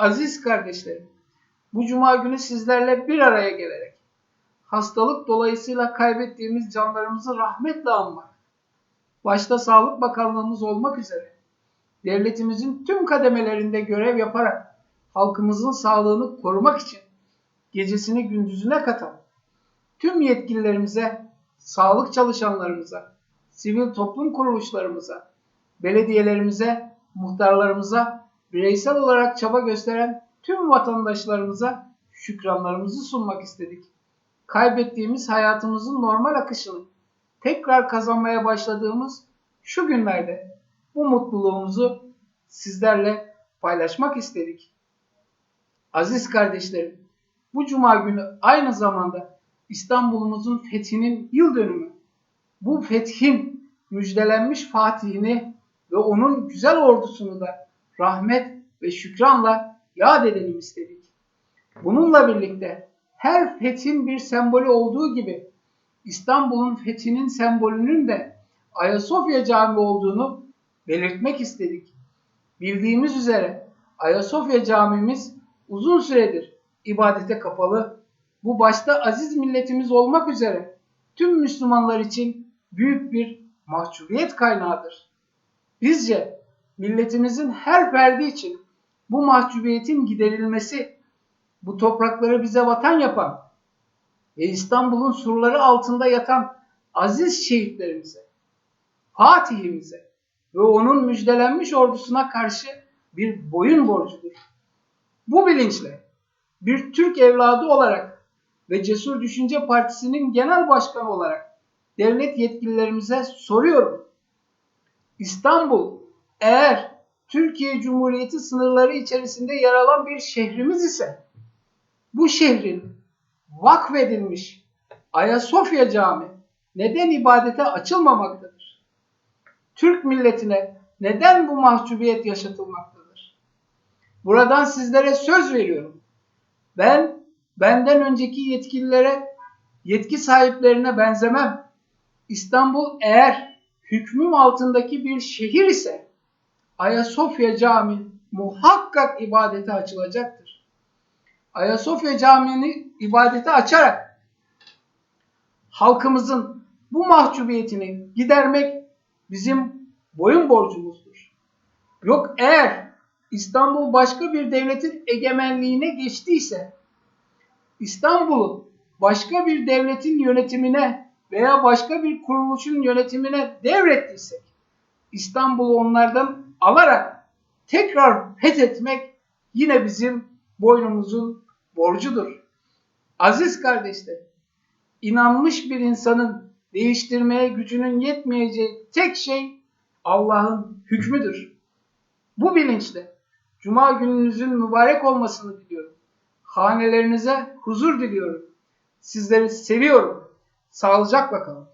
Aziz kardeşlerim, bu cuma günü sizlerle bir araya gelerek hastalık dolayısıyla kaybettiğimiz canlarımızı rahmetle anmak, başta Sağlık Bakanlığımız olmak üzere devletimizin tüm kademelerinde görev yaparak halkımızın sağlığını korumak için gecesini gündüzüne katan tüm yetkililerimize, sağlık çalışanlarımıza, sivil toplum kuruluşlarımıza, belediyelerimize, muhtarlarımıza, bireysel olarak çaba gösteren tüm vatandaşlarımıza şükranlarımızı sunmak istedik. Kaybettiğimiz hayatımızın normal akışını tekrar kazanmaya başladığımız şu günlerde bu mutluluğumuzu sizlerle paylaşmak istedik. Aziz kardeşlerim, bu cuma günü aynı zamanda İstanbul'umuzun fethinin yıl dönümü. Bu fethin müjdelenmiş fatihini ve onun güzel ordusunu da rahmet ve şükranla yad edelim istedik. Bununla birlikte her fethin bir sembolü olduğu gibi İstanbul'un fethinin sembolünün de Ayasofya Camii olduğunu belirtmek istedik. Bildiğimiz üzere Ayasofya Camimiz uzun süredir ibadete kapalı. Bu başta aziz milletimiz olmak üzere tüm Müslümanlar için büyük bir mahcubiyet kaynağıdır. Bizce milletimizin her ferdi için bu mahcubiyetin giderilmesi, bu toprakları bize vatan yapan ve İstanbul'un surları altında yatan aziz şehitlerimize, Fatih'imize ve onun müjdelenmiş ordusuna karşı bir boyun borcudur. Bu bilinçle bir Türk evladı olarak ve Cesur Düşünce Partisi'nin genel başkanı olarak devlet yetkililerimize soruyorum. İstanbul eğer Türkiye Cumhuriyeti sınırları içerisinde yer alan bir şehrimiz ise bu şehrin vakfedilmiş Ayasofya Camii neden ibadete açılmamaktadır? Türk milletine neden bu mahcubiyet yaşatılmaktadır? Buradan sizlere söz veriyorum. Ben benden önceki yetkililere, yetki sahiplerine benzemem. İstanbul eğer hükmüm altındaki bir şehir ise Ayasofya Camii muhakkak ibadete açılacaktır. Ayasofya Camii'ni ibadete açarak halkımızın bu mahcubiyetini gidermek bizim boyun borcumuzdur. Yok eğer İstanbul başka bir devletin egemenliğine geçtiyse, İstanbul'u başka bir devletin yönetimine veya başka bir kuruluşun yönetimine devrettiysek, İstanbul'u onlardan alarak tekrar fethetmek yine bizim boynumuzun borcudur. Aziz kardeşlerim, inanmış bir insanın değiştirmeye gücünün yetmeyeceği tek şey Allah'ın hükmüdür. Bu bilinçle Cuma gününüzün mübarek olmasını diliyorum. Hanelerinize huzur diliyorum. Sizleri seviyorum. Sağlıcakla kalın.